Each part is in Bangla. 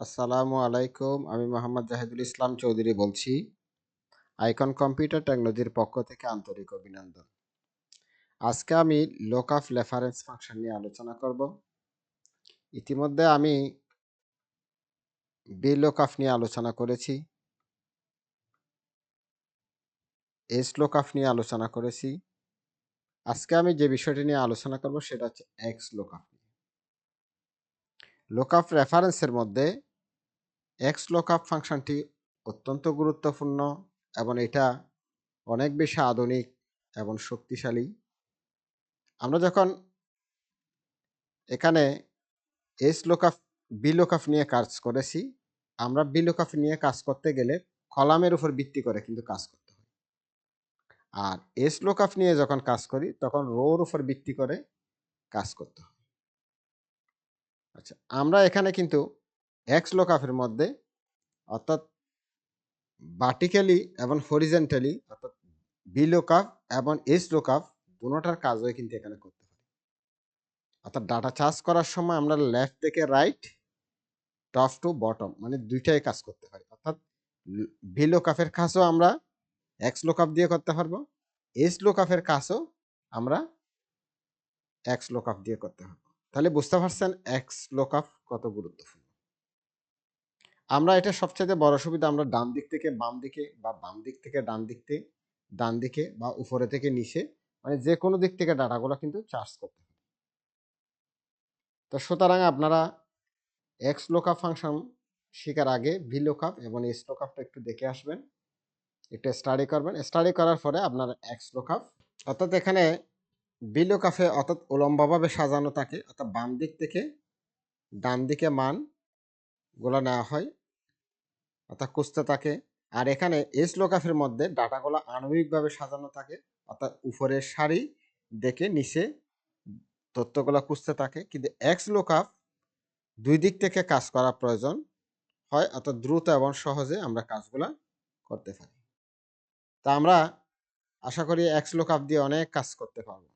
আসসালামু আলাইকুম। আমি মোহাম্মদ জাহিদুল ইসলাম চৌধুরী বলছি। আইকন কম্পিউটার টেকনোলজির পক্ষ থেকে আন্তরিক অভিনন্দন। আজকে আমি লোকঅফ রেফারেন্স ফাংশন নিয়ে আলোচনা করব। ইতিমধ্যে আমি বিলোকঅফ নিয়ে আলোচনা করেছি। এস লোকঅফ নিয়ে আলোচনা করেছি। আজকে আমি যে বিষয়টি নিয়ে আলোচনা করব সেটা হচ্ছে এক্স লোকঅফ। লোকঅফ রেফারেন্সের মধ্যে এক্স লোকআপ ফাংশনটি অত্যন্ত গুরুত্বপূর্ণ এবং এটা অনেক বেশি আধুনিক এবং শক্তিশালী। আমরা যখন এখানে এস লোকআপ বি লোকআপ নিয়ে কাজ করেছি, আমরা বি লোকআপ নিয়ে কাজ করতে গেলে কলামের উপর ভিত্তি করে কিন্তু কাজ করতে হয়। আর এস লোকআপ নিয়ে যখন কাজ করি, তখন রোর উপর ভিত্তি করে কাজ করতে হয়। আচ্ছা আমরা এখানে কিন্তু এক্স লোকআপের মধ্যে অর্থাৎ ভার্টিক্যালি এবং হরিজেন্টালি অর্থাৎ বি লোকআপ এবং এস লোকআপ দুটোটার কাজও কিন্তু এখানে করতে পারি। অর্থাৎ ডাটা চার্জ করার সময় আমরা লেফট থেকে রাইট টপ টু বটম মানে দুইটাই কাজ করতে পারি। অর্থাৎ বি লোকআপের কাজও আমরা এক্স লোকআপ দিয়ে করতে পারব এস লোকআপের কাজও আমরা এক্স লোকআপ দিয়ে করতে পারব। তাহলে বুঝতে পারছেন এক্স লোকআপ কত গুরুত্বপূর্ণ। আমরা এটা সবচেয়ে বড় সুবিধা আমরা ডান দিক থেকে বাম দিকে বা বাম দিক থেকে ডান দিকে ডান দিকে বা উপরে থেকে নিচে মানে যে কোনো দিক থেকে ডাটাগুলো কিন্তু চার্জ করতে হবে। তো সুতরাং আপনারা এক্স লোকআপ ফাংশন শেখার আগে ভি লোকআপ এবং এস লোকআপটা একটু দেখে আসবেন। একটু স্টাডি করবেন। স্টাডি করার পরে আপনার এক্স লোকআপ অর্থাৎ এখানে বি কাফে অর্থাৎ উলম্বভাবে সাজানো থাকে, অর্থাৎ বাম দিক থেকে ডান দিকে মানগুলো নেওয়া হয়, অর্থাৎ খুঁজতে থাকে। আর এখানে এস লোকাফের মধ্যে ডাটাগুলো আণবিকভাবে সাজানো থাকে, অর্থাৎ উপরের সারি দেখে নিচে তথ্যগুলো খুঁজতে থাকে। কিন্তু এক্স লোকাফ দুই দিক থেকে কাজ করা প্রয়োজন হয়, অর্থাৎ দ্রুত এবং সহজে আমরা কাজগুলো করতে পারি। তা আমরা আশা করি এক্স লোকাফ দিয়ে অনেক কাজ করতে পারব।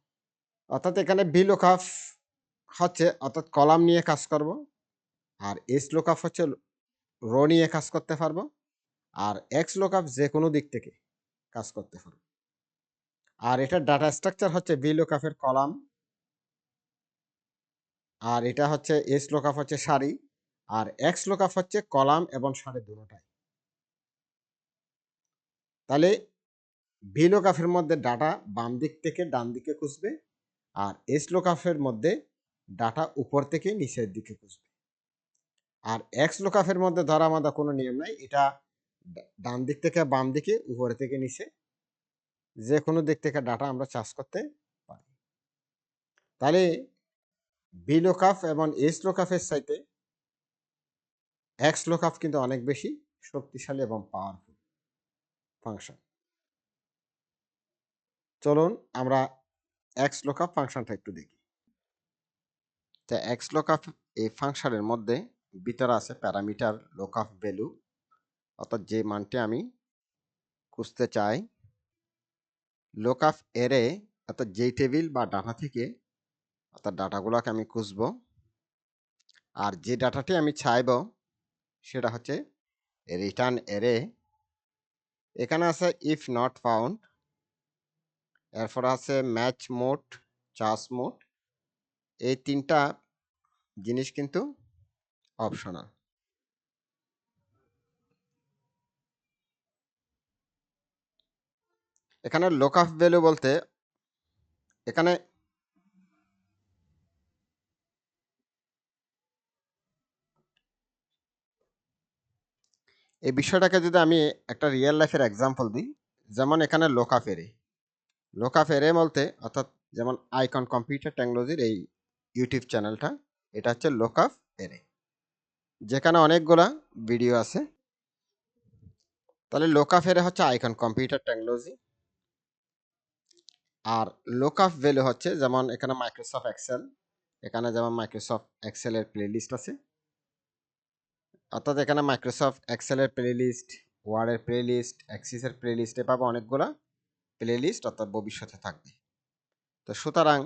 অর্থাৎ এখানে বি লোকাফ হচ্ছে, অর্থাৎ কলাম নিয়ে কাজ করব, আর এস লোকআপ হচ্ছে রো নিয়ে কাজ করতে পারব, আর এক্স লোকআপ যে কোনো দিক থেকে কাজ করতে পারব। আর এটা ডাটা স্ট্রাকচার হচ্ছে বি লোকআপের কলাম, আর এটা হচ্ছে এস লোকআপ হচ্ছে সারি, আর এক্স লোকআপ হচ্ছে কলাম এবং সারি দুটোটাই। তাহলে ভি মধ্যে ডাটা বাম দিক থেকে ডান দিকে খুঁজবে আর এস লোকআপের মধ্যে ডাটা উপর থেকে নিচের দিকে খুঁজবে। আর এক্স লোকাফের মধ্যে ধরা মাদা কোনো নিয়ম নাই, এটা ডান দিক থেকে বাম দিকে, উপরে থেকে নিচে যে কোনো দিক থেকে ডাটা আমরা চার্জ করতে পারি। তাহলে বি লোকাফ এবং এস লোকাফের সাইতে এক্স লোকাফ কিন্তু অনেক বেশি শক্তিশালী এবং পাওয়ারফুল ফাংশন চলুন আমরা এক্স লোকাফ ফাংশনটা একটু দেখি। তা এক্স লোকাফ এই ফাংশনের মধ্যে ভিতরে আছে প্যারামিটার লোক অফ ভ্যালু অর্থাৎ যে মানটি আমি খুঁজতে চাই। লোক অফ এরে অর্থাৎ যেই টেবিল বা ডাটা থেকে, অর্থাৎ ডাটাগুলোকে আমি খুঁজব। আর যে ডাটাটি আমি চাইব, সেটা হচ্ছে রিটার্ন এরে এখানে আছে ইফ নট ফাউন্ড এরপর আছে ম্যাচ মোড চার্জ মোড এই তিনটা জিনিস কিন্তু অপশনাল এখানে লোক অফ ভ্যালু বলতে এখানে এই বিষয়টাকে যদি আমি একটা রিয়েল লাইফের এক্সাম্পল দিই, যেমন এখানে লোকা ফেরে লোকা ফেরে বলতে অর্থাৎ যেমন আইকন কম্পিউটার টেকনোলজির এই ইউটিউব চ্যানেলটা, এটা হচ্ছে লোকাফ এরে যেখানে অনেকগুলা ভিডিও আছে। তাহলে লোকাফেরে হচ্ছে আইকন কম্পিউটার টেকনোলজি। আর লোকাফ ভ্যালু হচ্ছে যেমন এখানে মাইক্রোসফট এক্সেল, এখানে যেমন মাইক্রোসফট এক্সেলের প্লেলিস্ট আছে। অর্থাৎ এখানে মাইক্রোসফট এক্সেলের প্লেলিস্ট ওয়ার্ডের প্লেলিস্ট অ্যাক্সিসের প্লেলিস্ট এভাবে অনেকগুলা। প্লেলিস্ট অর্থাৎ ভবিষ্যতে থাকবে। তো সুতরাং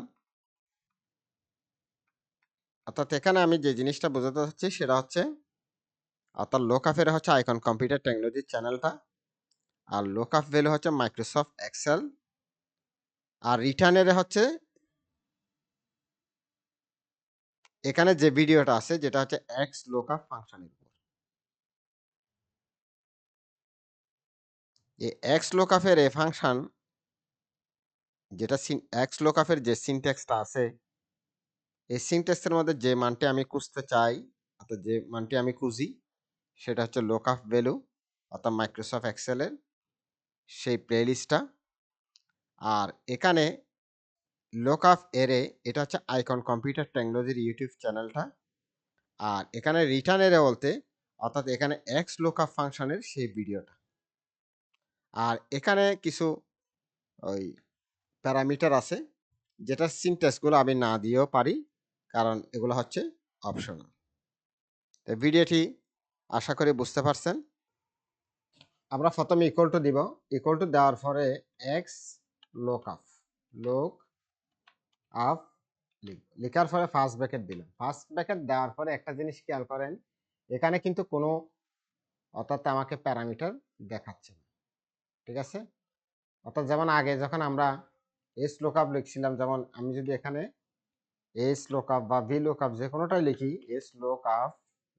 অর্থাৎ এখানে আমি যে জিনিসটা বোঝাতে চাচ্ছি সেটা হচ্ছে, অর্থাৎ লোকাফের হচ্ছে আইকন কম্পিউটার টেকনোলজি চ্যানেলটা আর লোকাফ ভ্যালু হচ্ছে মাইক্রোসফট এক্সেল আর রিটার্নের হচ্ছে এখানে যে ভিডিওটা আছে যেটা হচ্ছে এক্স লোকাফ ফাংশনের উপর। এই এক্স লোকাফের এ ফাংশন যেটা সিন এক্স লোকাফের যে সিনট্যাক্সটা আছে, এই সিনট্যাক্সের মধ্যে যে মানটি আমি খুঁজতে চাই, অর্থাৎ যে মানটি আমি খুঁজি, সেটা হচ্ছে লোকাফ ভ্যালু অর্থাৎ মাইক্রোসফট এক্সেলের সেই প্লেলিস্টটা আর এখানে লোকাফ এরে এটা হচ্ছে আইকন কম্পিউটার টেকনোলজির ইউটিউব চ্যানেলটা আর এখানে রিটার্ন এরে বলতে, অর্থাৎ এখানে এক্স লোকাফ ফাংশনের সেই ভিডিওটা আর এখানে কিছু ওই প্যারামিটার আছে। যেটা সিনটেক্সগুলো আমি না দিয়েও পারি, কারণ এগুলো হচ্ছে অপশনাল তো ভিডিওটি আশা করি বুঝতে পারছেন। আমরা প্রথমে ইকুয়াল টু দিব। ইকুয়াল টু দেওয়ার পরে X lookup lookup লেখার পরে ফার্স্ট ব্র্যাকেট দিলাম। ফার্স্ট ব্র্যাকেট দেওয়ার পরে একটা জিনিস খেয়াল করেন, এখানে কিন্তু কোনো অর্থাৎ আমাকে প্যারামিটার দেখাচ্ছে না। ঠিক আছে? অর্থাৎ যেমন আগে যখন আমরা এস লোকআপ লিখছিলাম, যেমন আমি যদি এখানে এস লোকআপ বা ভি লোকআপ যে কোনোটাই লিখি এস লোকআপ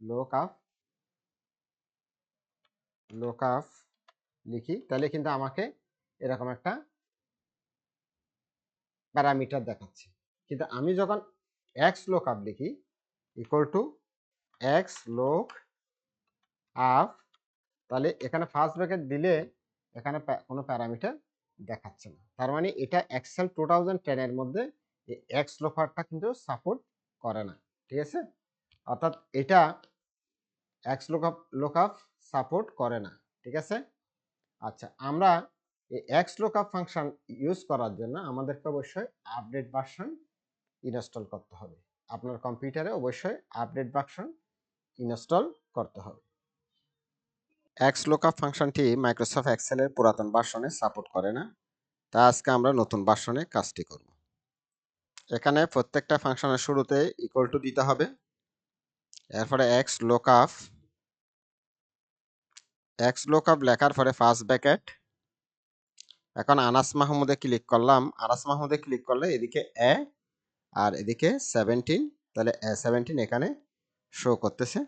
লোকআপ লোকআপ লিখি, তাহলে কিন্তু আমাকে এরকম একটা প্যারামিটার দেখাচ্ছে। কিন্তু আমি যখন এক্স লোক আপ লিখি equal to X lookup তাহলে এখানে ফার্স্ট ব্র্যাকেট দিলে এখানে কোনো প্যারামিটার দেখাচ্ছে না। তার মানে এটা এক্সেল টু থাউজেন্ড টেনের মধ্যে এক্স লোকারটা কিন্তু সাপোর্ট করে না, ঠিক আছে? অর্থাৎ এটা এক্স লোকআপ লোকআপ সাপোর্ট করে না, ঠিক আছে? আচ্ছা আমরা এই এক্স লোকআপ ফাংশন ইউজ করার জন্য আমাদেরকে অবশ্যই আপডেট ভার্সন ইনস্টল করতে হবে। আপনার কম্পিউটারে অবশ্যই আপডেট ভার্সন ইনস্টল করতে হবে। এক্স লোকআপ ফাংশনটি মাইক্রোসফট এক্সেলের পুরাতন ভার্সনে সাপোর্ট করে না। তা আজকে আমরা নতুন ভার্সনে কাজটি করব। এখানে প্রত্যেকটা ফাংশনের শুরুতে ইকুয়াল টু দিতে হবে। এরপরে এক্স লোকআপ এক্স লোকআপ লেখার পরে ফার্স্ট ব্যাকেট এখন আনাস মাহমুদে ক্লিক করলাম। আনাস মাহমুদে ক্লিক করলে এদিকে এ আর এদিকে সেভেন্টিন তাহলে এ সেভেন্টিন এখানে শো করতেছে।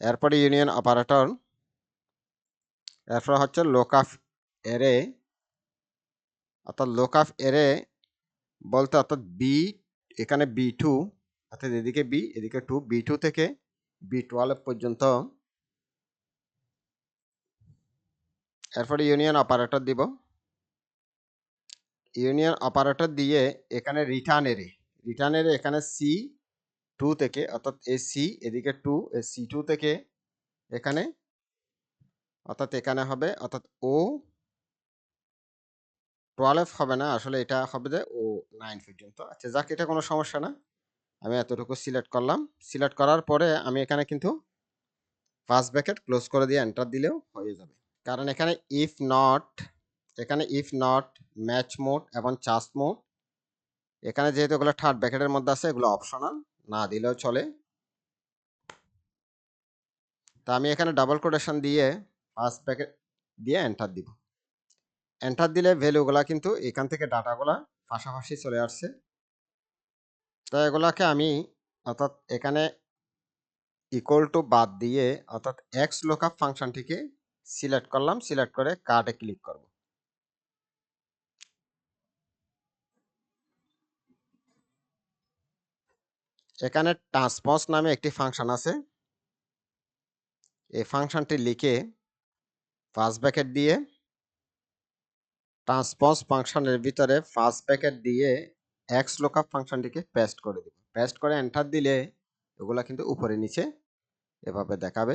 এরপরে ইউনিয়ন অপারেটর, এরপর হচ্ছে লোকাফ এরে, অর্থাৎ লোকাফ এরে বলতে অর্থাৎ বি এখানে বি টু অর্থাৎ এদিকে বি এদিকে টু বি টু থেকে বি টুয়েলভ পর্যন্ত। এরপরে ইউনিয়ন অপারেটর দিব। ইউনিয়ন অপারেটর দিয়ে এখানে রিটার্ন এরে রিটার্ন এরে এখানে সি টু থেকে, অর্থাৎ এ সি এদিকে টু এ সি টু থেকে এখানে, অর্থাৎ এখানে হবে, অর্থাৎ ও টুয়েলভ হবে না, আসলে এটা হবে যে ও নাইন পর্যন্ত। আচ্ছা যাক, এটা কোনো সমস্যা না। আমি এতটুকু সিলেক্ট করলাম। সিলেক্ট করার পরে আমি এখানে কিন্তু ফার্স্ট ব্র্যাকেট ক্লোজ করে দিয়ে এন্টার দিলেও হয়ে যাবে। কারণ এখানে ইফ নট এখানে ইফ নট ম্যাচ মোড এবং চার্জ মোড এখানে যেহেতু এগুলো থার্ড ব্র্যাকেটের মধ্যে আছে, এগুলো অপশনাল না দিলেও চলে। তা আমি এখানে ডাবল কোটেশন দিয়ে ফার্স্ট ব্র্যাকেট দিয়ে এন্টার দিব। এন্টার দিলে ভ্যালুগুলা কিন্তু এখান থেকে ডাটাগুলা পাশাপাশি চলে আসছে। তো এগুলাকে আমি অর্থাৎ এখানে ইকুয়াল টু বাদ দিয়ে অর্থাৎ এক্স লোকআপ ফাংশনটিকে সিলেক্ট করলাম। সিলেক্ট করে কার্ডে ক্লিক করব। এখানে ট্রান্সপন্স নামে একটি ফাংশন আছে। এই ফাংশনটি লিখে ফার্স্ট ব্যাকেট দিয়ে ট্রান্সপন্স ফাংশনের ভিতরে ফার্স্ট ব্যাকেট দিয়ে এক্স লোকআপ ফাংশনটিকে পেস্ট করে দিব। পেস্ট করে এন্টার দিলে ওগুলা কিন্তু উপরে নিচে এভাবে দেখাবে।